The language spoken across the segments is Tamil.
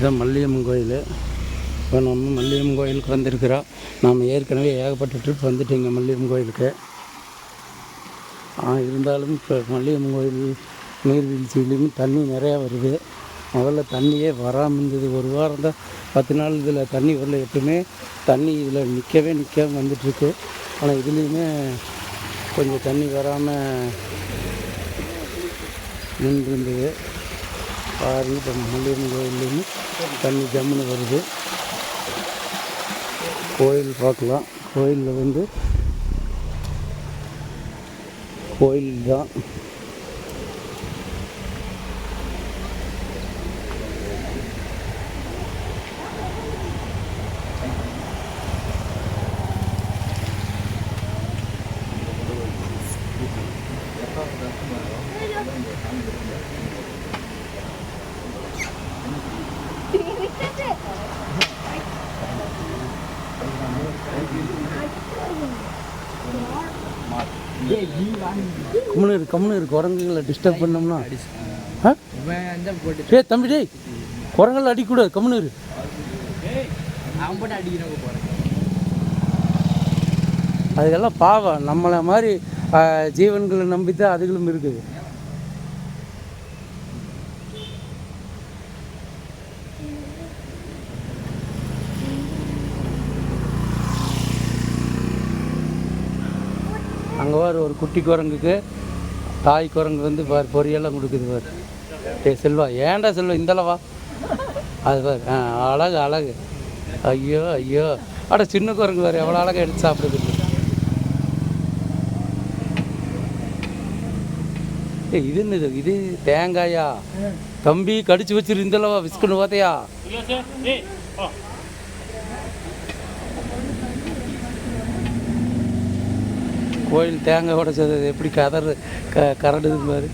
இதுதான் மல்லியம்மன் கோயில். இப்போ நம்ம மல்லியம்மன் கோயிலுக்கு வந்திருக்கிறோம். நாம் ஏற்கனவே ஏகப்பட்ட ட்ரிப் வந்துட்டீங்க மல்லியம்மன் கோயிலுக்கு. ஆ, இருந்தாலும் இப்போ மல்லியம்மன் கோயில் நீர்வீழ்ச்சியிலையும் தண்ணி நிறையா வருது. முதல்ல தண்ணியே வராமல் இருந்தது. ஒரு வாரம் தான் பத்து நாள் இதில் தண்ணி வரல. எப்பவுமே தண்ணி இதில் நிற்கவே நிற்காம வந்துட்டுருக்கு. ஆனால் இதுலேயுமே கொஞ்சம் தண்ணி வராமல் நின்று இருந்தது பாருங்க இப்போ முள்ளியம்மன் கோயில்லேருந்து தண்ணி ஜம்முன்னு வருது. கோயில் பார்க்கலாம். கோயிலில் வந்து கோயில் தான். கம்முனு இரு கம்முனு இரு குரங்குகளை டிஸ்டர்ப் பண்ணோம்னா. டேய் தம்பி டேய் குரங்களை அடிக்கக்கூடாது கம்முனு இரு. அதுக்கெல்லாம் பாவம் நம்மளை மாதிரி ஜீவன்களை நம்பித்தான் அதுகளும் இருக்குது. அங்கே பாரு ஒரு குட்டி குரங்குக்கு தாய் குரங்கு வந்து பாரு பொரியெல்லாம் கொடுக்குது பாரு. டே செல்வா ஏன்டா செல்வா இந்தளவா அது பாரு ஆ அழகு அழகு. ஐயோ ஐயோ. அட சின்ன குரங்கு வேறு எவ்வளோ அழகாக எடுத்து சாப்பிடுது. ஏய் இது என்னது? இது தேங்காயா? தம்பி கடிச்சு வச்சிரு இந்தளவா விஸ்குன்னு பார்த்தியா கோயில் தேங்காய் உடைச்சது எப்படி கதறு க கரடுது பாரு.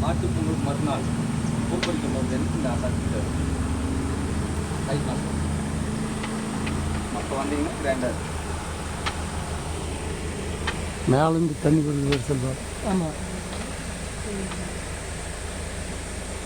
மாட்டு பொங்கல் மறுநாள் பூப்பறிக்கும் போது இந்த சர்டிஃபிகேட் தை மாதம் மற்ற வந்தீங்கன்னா கிராண்டர். மேலேருந்து தண்ணி கொடுக்குது செல்வா ஆமாம் ஆ பூப்பறிக்கும் நோம்பி பண்ணுங்க அந்த அன்னைக்கு. ஏ, காணுங்க அந்த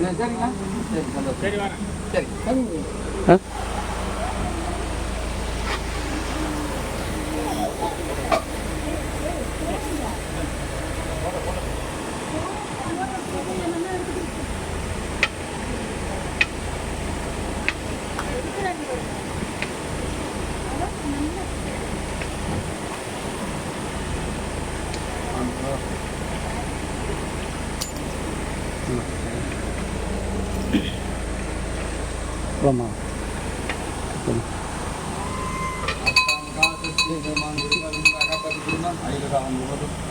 சரிங்களா சரி சந்தோஷம் சரி வரேன் சரி ஆ ஆமாம் ஐదు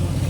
করবো